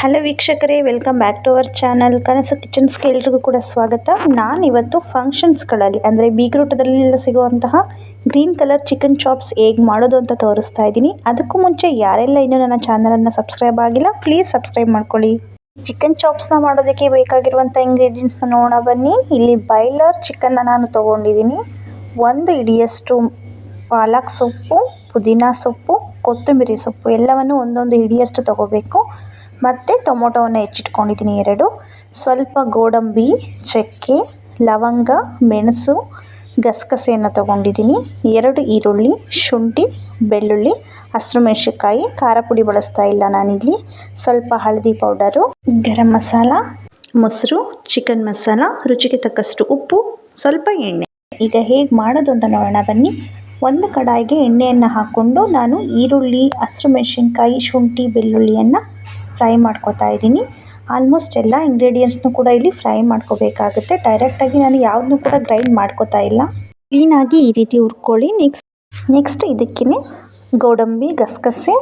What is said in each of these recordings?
Hello ವೀಕ್ಷಕರೇ welcome back to our channel ಕನಸು ಕಿಚನ್ಸ್ಗೆ ಎಲ್ರಿಗೂ ಕೂಡ ಸ್ವಾಗತ. ನಾನು ಇವತ್ತು ಫಂಕ್ಷನ್ಸ್ಗಳಲ್ಲಿ ಅಂದರೆ ಬೀಗ್ರೂಟದಲ್ಲೆಲ್ಲ ಸಿಗುವಂತಹ ಗ್ರೀನ್ ಕಲರ್ ಚಿಕನ್ ಚಾಪ್ಸ್ ಹೇಗೆ ಮಾಡೋದು ಅಂತ ತೋರಿಸ್ತಾ ಇದ್ದೀನಿ. ಅದಕ್ಕೂ ಮುಂಚೆ ಯಾರೆಲ್ಲ ಇನ್ನೂ ನನ್ನ ಚಾನಲನ್ನು ಸಬ್ಸ್ಕ್ರೈಬ್ ಆಗಿಲ್ಲ ಪ್ಲೀಸ್ ಸಬ್ಸ್ಕ್ರೈಬ್ ಮಾಡ್ಕೊಳ್ಳಿ. ಚಿಕನ್ ಚಾಪ್ಸ್ನ ಮಾಡೋದಕ್ಕೆ ಬೇಕಾಗಿರುವಂಥ ಇಂಗ್ರೀಡಿಯೆಂಟ್ಸ್ನ ನೋಡೋಣ ಬನ್ನಿ. ಇಲ್ಲಿ ಬಾಯ್ಲರ್ ಚಿಕನ್ನ ನಾನು ತೊಗೊಂಡಿದ್ದೀನಿ. ಒಂದು ಇಡಿಯಷ್ಟು ಪಾಲಕ್ ಸೊಪ್ಪು, ಪುದೀನ ಸೊಪ್ಪು, ಕೊತ್ತಂಬರಿ ಸೊಪ್ಪು, ಎಲ್ಲವನ್ನು ಒಂದೊಂದು ಹಿಡಿಯಷ್ಟು ತೊಗೋಬೇಕು. ಮತ್ತು ಟೊಮೊಟೊವನ್ನು ಹೆಚ್ಚಿಟ್ಕೊಂಡಿದ್ದೀನಿ ಎರಡು. ಸ್ವಲ್ಪ ಗೋಡಂಬಿ, ಚಕ್ಕೆ, ಲವಂಗ, ಮೆಣಸು, ಗಸಗಸೆಯನ್ನು ತೊಗೊಂಡಿದ್ದೀನಿ. ಎರಡು ಈರುಳ್ಳಿ, ಶುಂಠಿ, ಬೆಳ್ಳುಳ್ಳಿ ಹಸಿರು ಖಾರ ಪುಡಿ ಬಳಸ್ತಾ ಇಲ್ಲ ನಾನಿಲ್ಲಿ. ಸ್ವಲ್ಪ ಹಳದಿ ಪೌಡರು, ಗರಂ ಮಸಾಲ, ಮೊಸರು, ಚಿಕನ್ ಮಸಾಲ, ರುಚಿಗೆ ತಕ್ಕಷ್ಟು ಉಪ್ಪು, ಸ್ವಲ್ಪ ಎಣ್ಣೆ. ಈಗ ಹೇಗೆ ಮಾಡೋದು ಅಂತ ನೋಡೋಣ, ಬನ್ನಿ. ಒಂದು ಕಡಾಯಿಗೆ ಎಣ್ಣೆಯನ್ನು ಹಾಕ್ಕೊಂಡು ನಾನು ಈರುಳ್ಳಿ ಹಸಿರು ಮೆಣಸಿನ್ಕಾಯಿ ಶುಂಠಿ, ಬೆಳ್ಳುಳ್ಳಿಯನ್ನು ಫ್ರೈ ಮಾಡ್ಕೊತಾ ಇದ್ದೀನಿ. ಆಲ್ಮೋಸ್ಟ್ ಎಲ್ಲ ಇಂಗ್ರೀಡಿಯೆಂಟ್ಸ್ನು ಕೂಡ ಇಲ್ಲಿ ಫ್ರೈ ಮಾಡ್ಕೋಬೇಕಾಗುತ್ತೆ. ಡೈರೆಕ್ಟಾಗಿ ನಾನು ಯಾವುದನ್ನು ಕೂಡ ಗ್ರೈಂಡ್ ಮಾಡ್ಕೋತಾ ಇಲ್ಲ. ಕ್ಲೀನಾಗಿ ಈ ರೀತಿ ಹುರ್ಕೊಳ್ಳಿ. ನೆಕ್ಸ್ಟ್ ನೆಕ್ಸ್ಟ್ ಇದಕ್ಕೇ ಗೋಡಂಬಿ, ಗಸಗಸೆ,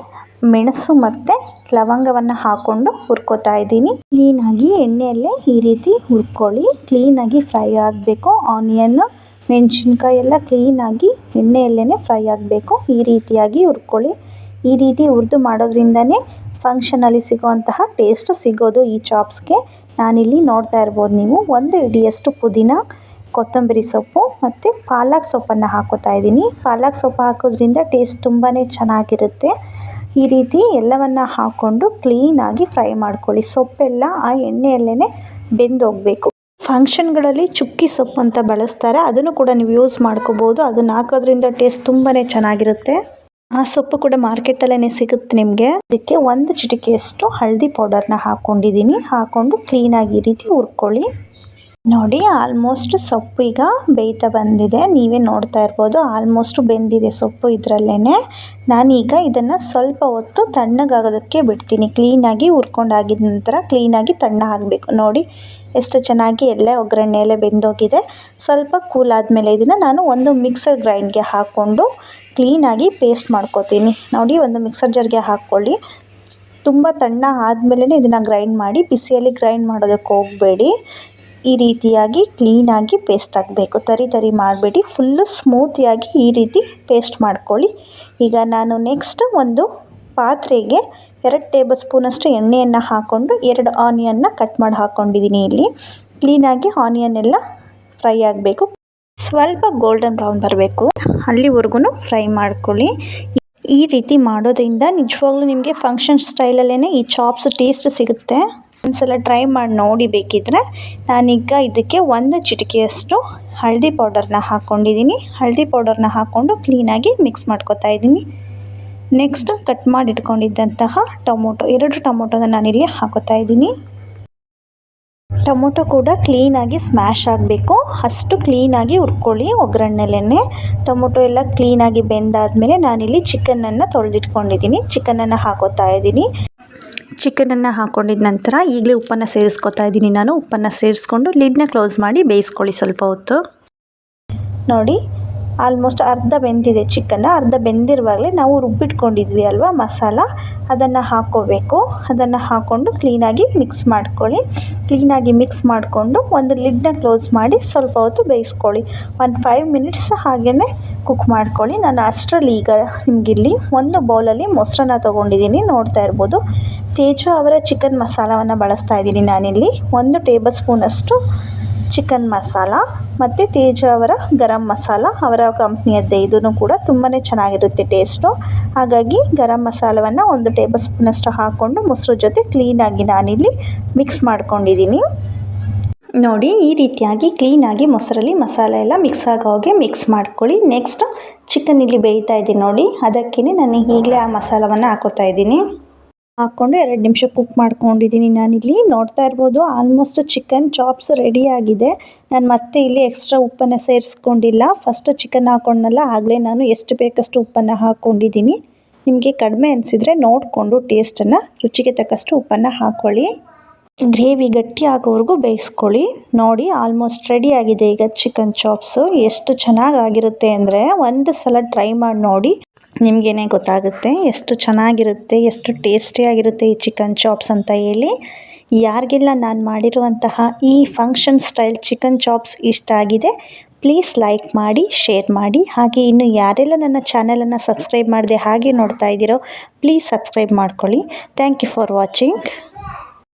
ಮೆಣಸು ಮತ್ತು ಲವಂಗವನ್ನು ಹಾಕ್ಕೊಂಡು ಹುರ್ಕೋತಾ ಇದ್ದೀನಿ. ಕ್ಲೀನಾಗಿ ಎಣ್ಣೆಯಲ್ಲೇ ಈ ರೀತಿ ಹುರ್ಕೊಳ್ಳಿ. ಕ್ಲೀನಾಗಿ ಫ್ರೈ ಆಗಬೇಕು. ಆನಿಯನ್ ಮೆಣಸಿನ್ಕಾಯಿ ಎಲ್ಲ ಕ್ಲೀನಾಗಿ ಎಣ್ಣೆಯಲ್ಲೇ ಫ್ರೈ ಆಗಬೇಕು. ಈ ರೀತಿಯಾಗಿ ಹುರ್ಕೊಳ್ಳಿ. ಈ ರೀತಿ ಹುರಿದು ಮಾಡೋದ್ರಿಂದನೇ ಫಂಕ್ಷನಲ್ಲಿ ಸಿಗುವಂತಹ ಟೇಸ್ಟ್ ಸಿಗೋದು ಈ ಚಾಪ್ಸ್ಗೆ ನಾನಿಲ್ಲಿ ನೋಡ್ತಾ ಇರ್ಬೋದು ನೀವು, ಒಂದು ಇಡಿಯಷ್ಟು ಪುದೀನ, ಕೊತ್ತಂಬರಿ ಸೊಪ್ಪು ಮತ್ತು ಪಾಲಕ್ ಸೊಪ್ಪನ್ನು ಹಾಕೋತಾ ಇದ್ದೀನಿ. ಪಾಲಕ್ ಸೊಪ್ಪು ಹಾಕೋದ್ರಿಂದ ಟೇಸ್ಟ್ ತುಂಬಾ ಚೆನ್ನಾಗಿರುತ್ತೆ. ಈ ರೀತಿ ಎಲ್ಲವನ್ನು ಹಾಕ್ಕೊಂಡು ಕ್ಲೀನಾಗಿ ಫ್ರೈ ಮಾಡ್ಕೊಳ್ಳಿ. ಸೊಪ್ಪೆಲ್ಲ ಆ ಎಣ್ಣೆಯಲ್ಲೇ ಬೆಂದೋಗಬೇಕು. ಫಂಕ್ಷನ್ಗಳಲ್ಲಿ ಚುಕ್ಕಿ ಸೊಪ್ಪು ಅಂತ ಬಳಸ್ತಾರೆ. ಅದನ್ನು ಕೂಡ ನೀವು ಯೂಸ್ ಮಾಡ್ಕೋಬೋದು. ಅದನ್ನು ಹಾಕೋದ್ರಿಂದ ಟೇಸ್ಟ್ ತುಂಬಾ ಚೆನ್ನಾಗಿರುತ್ತೆ. ಆ ಸೊಪ್ಪು ಕೂಡ ಮಾರ್ಕೆಟಲ್ಲೇ ಸಿಗುತ್ತೆ ನಿಮಗೆ. ಅದಕ್ಕೆ ಒಂದು ಚಿಟಿಕೆಯಷ್ಟು ಹಳದಿ ಪೌಡರ್ನ ಹಾಕ್ಕೊಂಡಿದ್ದೀನಿ ಹಾಕ್ಕೊಂಡು ಕ್ಲೀನಾಗಿ ಈ ರೀತಿ ಹುರ್ಕೊಳ್ಳಿ. ನೋಡಿ ಆಲ್ಮೋಸ್ಟ್ ಸೊಪ್ಪು ಈಗ ಬೇಯ್ತಾ ಬಂದಿದೆ. ನೀವೇ ನೋಡ್ತಾ ಇರ್ಬೋದು ಆಲ್ಮೋಸ್ಟ್ ಬೆಂದಿದೆ ಸೊಪ್ಪು ಇದರಲ್ಲೇ ನಾನೀಗ ಇದನ್ನು ಸ್ವಲ್ಪ ಹೊತ್ತು ತಣ್ಣಗಾಗೋದಕ್ಕೆ ಬಿಡ್ತೀನಿ. ಕ್ಲೀನಾಗಿ ಹುರ್ಕೊಂಡಾಗಿದ ನಂತರ ಕ್ಲೀನಾಗಿ ತಣ್ಣ ಆಗಬೇಕು ನೋಡಿ, ಎಷ್ಟು ಚೆನ್ನಾಗಿ ಎಲ್ಲ ಒಗ್ಗರಣೆಯಲ್ಲೇ ಬೆಂದೋಗಿದೆ. ಸ್ವಲ್ಪ ಕೂಲ್ ಆದಮೇಲೆ ಇದನ್ನು ನಾನು ಒಂದು ಮಿಕ್ಸರ್ ಗ್ರೈಂಡ್ಗೆ ಹಾಕ್ಕೊಂಡು ಕ್ಲೀನಾಗಿ ಪೇಸ್ಟ್ ಮಾಡ್ಕೋತೀನಿ. ನೋಡಿ, ಒಂದು ಮಿಕ್ಸರ್ ಜರ್ಗೆ ಹಾಕ್ಕೊಳ್ಳಿ. ತುಂಬ ತಣ್ಣ ಆದಮೇಲೆ ಇದನ್ನು ಗ್ರೈಂಡ್ ಮಾಡಿ, ಬಿಸಿಯಲ್ಲಿ ಗ್ರೈಂಡ್ ಮಾಡೋದಕ್ಕೆ ಹೋಗಬೇಡಿ. ಈ ರೀತಿಯಾಗಿ ಕ್ಲೀನಾಗಿ ಪೇಸ್ಟ್ ಆಗಬೇಕು ತರಿ ತರಿ ಮಾಡಬೇಡಿ. ಫುಲ್ಲು ಸ್ಮೂತಿಯಾಗಿ ಈ ರೀತಿ ಪೇಸ್ಟ್ ಮಾಡ್ಕೊಳ್ಳಿ. ಈಗ ನಾನು ನೆಕ್ಸ್ಟ್ ಒಂದು ಪಾತ್ರೆಗೆ ಎರಡು ಟೇಬಲ್ ಸ್ಪೂನಷ್ಟು ಎಣ್ಣೆಯನ್ನು ಹಾಕ್ಕೊಂಡು ಎರಡು ಆನಿಯನ್ನ ಕಟ್ ಮಾಡಿ ಹಾಕ್ಕೊಂಡಿದ್ದೀನಿ ಇಲ್ಲಿ. ಕ್ಲೀನಾಗಿ ಆನಿಯನ್ ಎಲ್ಲ ಫ್ರೈ ಆಗಬೇಕು. ಸ್ವಲ್ಪ ಗೋಲ್ಡನ್ ಬ್ರೌನ್ ಬರಬೇಕು. ಅಲ್ಲಿವರೆಗೂ ಫ್ರೈ ಮಾಡ್ಕೊಳ್ಳಿ. ಈ ರೀತಿ ಮಾಡೋದ್ರಿಂದ ನಿಜವಾಗ್ಲೂ ನಿಮಗೆ ಫಂಕ್ಷನ್ ಸ್ಟೈಲಲ್ಲೇ ಈ ಚಾಪ್ಸ್ ಟೇಸ್ಟ್ ಸಿಗುತ್ತೆ. ಒಂದ್ಸಲ ಟ್ರೈ ಮಾಡಿ ನೋಡಿ ಬೇಕಿದ್ರೆ ನಾನೀಗ ಇದಕ್ಕೆ ಒಂದು ಚಿಟಿಕೆಯಷ್ಟು ಹಳದಿ ಪೌಡರ್ನ ಹಾಕ್ಕೊಂಡಿದ್ದೀನಿ ಹಳದಿ ಪೌಡರ್ನ ಹಾಕ್ಕೊಂಡು ಕ್ಲೀನಾಗಿ ಮಿಕ್ಸ್ ಮಾಡ್ಕೊತಾ ಇದ್ದೀನಿ. ನೆಕ್ಸ್ಟ್ ಕಟ್ ಮಾಡಿ ಇಟ್ಕೊಂಡಿದ್ದಂತಹ ಟೊಮೊಟೊ, ಎರಡು ಟೊಮೊಟೊನ ನಾನಿಲ್ಲಿ ಹಾಕೋತಾ ಇದ್ದೀನಿ. ಟೊಮೊಟೊ ಕೂಡ ಕ್ಲೀನಾಗಿ ಸ್ಮ್ಯಾಶ್ ಆಗಬೇಕು. ಅಷ್ಟು ಕ್ಲೀನಾಗಿ ಹುರ್ಕೊಳ್ಳಿ ಒಗ್ಗರಣೆಲೇ ಟೊಮೊಟೊ ಎಲ್ಲ ಕ್ಲೀನಾಗಿ ಬೆಂದಾದಮೇಲೆ ನಾನಿಲ್ಲಿ ಚಿಕನನ್ನು ತೊಳೆದಿಟ್ಕೊಂಡಿದ್ದೀನಿ. ಚಿಕನನ್ನು ಹಾಕೋತಾ ಇದ್ದೀನಿ. ಚಿಕನನ್ನು ಹಾಕ್ಕೊಂಡಿದ್ದ ನಂತರ ಈಗಲೇ ಉಪ್ಪನ್ನು ಸೇರಿಸ್ಕೊತಾ ಇದ್ದೀನಿ ನಾನು. ಉಪ್ಪನ್ನು ಸೇರಿಸ್ಕೊಂಡು ಲಿಡ್ನ ಕ್ಲೋಸ್ ಮಾಡಿ ಬೇಯಿಸ್ಕೊಳ್ಳಿ ಸ್ವಲ್ಪ ಹೊತ್ತು. ನೋಡಿ ಆಲ್ಮೋಸ್ಟ್ ಅರ್ಧ ಬೆಂದಿದೆ ಚಿಕನ್ನ ಅರ್ಧ ಬೆಂದಿರುವಾಗಲೇ ನಾವು ರುಬ್ಬಿಟ್ಕೊಂಡಿದ್ವಿ ಅಲ್ವಾ ಮಸಾಲ? ಅದನ್ನು ಹಾಕ್ಕೋಬೇಕು ಅದನ್ನು ಹಾಕ್ಕೊಂಡು ಕ್ಲೀನಾಗಿ ಮಿಕ್ಸ್ ಮಾಡ್ಕೊಳ್ಳಿ. ಕ್ಲೀನಾಗಿ ಮಿಕ್ಸ್ ಮಾಡಿಕೊಂಡು ಒಂದು ಲಿಡ್ನ ಕ್ಲೋಸ್ ಮಾಡಿ ಸ್ವಲ್ಪ ಹೊತ್ತು ಬೇಯಿಸ್ಕೊಳ್ಳಿ. ಒಂದು ಫೈವ್ ಮಿನಿಟ್ಸ್ ಹಾಗೆಯೇ ಕುಕ್ ಮಾಡ್ಕೊಳ್ಳಿ. ನಾನು ಅಷ್ಟರಲ್ಲಿ ಈಗ ನಿಮಗಿಲ್ಲಿ ಒಂದು ಬೌಲಲ್ಲಿ ಮೊಸರನ್ನ ತೊಗೊಂಡಿದ್ದೀನಿ, ನೋಡ್ತಾ ಇರ್ಬೋದು. ತೇಜು ಅವರ ಚಿಕನ್ ಮಸಾಲವನ್ನು ಬಳಸ್ತಾ ಇದ್ದೀನಿ ನಾನಿಲ್ಲಿ. ಒಂದು ಟೇಬಲ್ ಸ್ಪೂನಷ್ಟು ಚಿಕನ್ ಮಸಾಲ ಮತ್ತು ತೇಜ ಅವರ ಗರಂ ಮಸಾಲ ಅವರ ಕಂಪ್ನಿಯದ್ದೇ ಇದೂ ಕೂಡ ತುಂಬಾ ಚೆನ್ನಾಗಿರುತ್ತೆ ಟೇಸ್ಟು ಹಾಗಾಗಿ ಗರಂ ಮಸಾಲವನ್ನು ಒಂದು ಟೇಬಲ್ ಸ್ಪೂನಷ್ಟು ಹಾಕ್ಕೊಂಡು ಮೊಸರು ಜೊತೆ ಕ್ಲೀನಾಗಿ ನಾನಿಲ್ಲಿ ಮಿಕ್ಸ್ ಮಾಡ್ಕೊಂಡಿದ್ದೀನಿ ನೋಡಿ ಈ ರೀತಿಯಾಗಿ ಕ್ಲೀನಾಗಿ ಮೊಸರಲ್ಲಿ ಮಸಾಲ ಎಲ್ಲ ಮಿಕ್ಸ್ ಆಗೋ ಹಾಗೆ ಮಿಕ್ಸ್ ಮಾಡ್ಕೊಳ್ಳಿ. ನೆಕ್ಸ್ಟ್ ಚಿಕನ್ ಇಲ್ಲಿ ಬೇಯ್ತಾ ಇದ್ದೀನಿ ನೋಡಿ. ಅದಕ್ಕೇ ನಾನು ಈಗಲೇ ಆ ಮಸಾಲವನ್ನು ಹಾಕೋತಾ ಇದ್ದೀನಿ. ಹಾಕ್ಕೊಂಡು ಎರಡು ನಿಮಿಷ ಕುಕ್ ಮಾಡ್ಕೊಂಡಿದ್ದೀನಿ ನಾನಿಲ್ಲಿ. ನೋಡ್ತಾ ಇರ್ಬೋದು ಆಲ್ಮೋಸ್ಟ್ ಚಿಕನ್ ಚಾಪ್ಸ್ ರೆಡಿ ಆಗಿದೆ. ನಾನು ಮತ್ತೆ ಇಲ್ಲಿ ಎಕ್ಸ್ಟ್ರಾ ಉಪ್ಪನ್ನು ಸೇರಿಸ್ಕೊಂಡಿಲ್ಲ. ಫಸ್ಟ್ ಚಿಕನ್ ಹಾಕ್ಕೊಂಡ್ನಲ್ಲ ಆಗಲೇ ನಾನು ಎಷ್ಟು ಬೇಕಷ್ಟು ಉಪ್ಪನ್ನು ಹಾಕ್ಕೊಂಡಿದ್ದೀನಿ ನಿಮಗೆ ಕಡಿಮೆ ಅನಿಸಿದರೆ ನೋಡಿಕೊಂಡು ಟೇಸ್ಟನ್ನು ರುಚಿಗೆ ತಕ್ಕಷ್ಟು ಉಪ್ಪನ್ನು ಹಾಕ್ಕೊಳ್ಳಿ ಗ್ರೇವಿ ಗಟ್ಟಿ ಆಗೋವರೆಗೂ ಬೇಯಿಸ್ಕೊಳ್ಳಿ. ನೋಡಿ ಆಲ್ಮೋಸ್ಟ್ ರೆಡಿ ಆಗಿದೆ ಈಗ ಚಿಕನ್ ಚಾಪ್ಸು ಎಷ್ಟು ಚೆನ್ನಾಗಾಗಿರುತ್ತೆ ಅಂದರೆ, ಒಂದು ಸಲ ಟ್ರೈ ಮಾಡಿ ನೋಡಿ. ನಿಮಗೇನೆ ಗೊತ್ತಾಗುತ್ತೆ ಎಷ್ಟು ಚೆನ್ನಾಗಿರುತ್ತೆ, ಎಷ್ಟು ಟೇಸ್ಟಿಯಾಗಿರುತ್ತೆ ಈ ಚಿಕನ್ ಚಾಪ್ಸ್ ಅಂತ ಹೇಳಿ. ಯಾರಿಗೆಲ್ಲ ನಾನು ಮಾಡಿರುವಂತಹ ಈ ಫಂಕ್ಷನ್ ಸ್ಟೈಲ್ ಚಿಕನ್ ಚಾಪ್ಸ್ ಇಷ್ಟ ಆಗಿದೆ ಪ್ಲೀಸ್ ಲೈಕ್ ಮಾಡಿ ಶೇರ್ ಮಾಡಿ. ಹಾಗೆ ಇನ್ನು ಯಾರೆಲ್ಲ ನನ್ನ ಚಾನಲನ್ನು ಸಬ್ಸ್ಕ್ರೈಬ್ ಮಾಡದೆ ಹಾಗೆ ನೋಡ್ತಾ ಇದ್ದೀರೋ ಪ್ಲೀಸ್ ಸಬ್ಸ್ಕ್ರೈಬ್ ಮಾಡ್ಕೊಳ್ಳಿ. Thank you for watching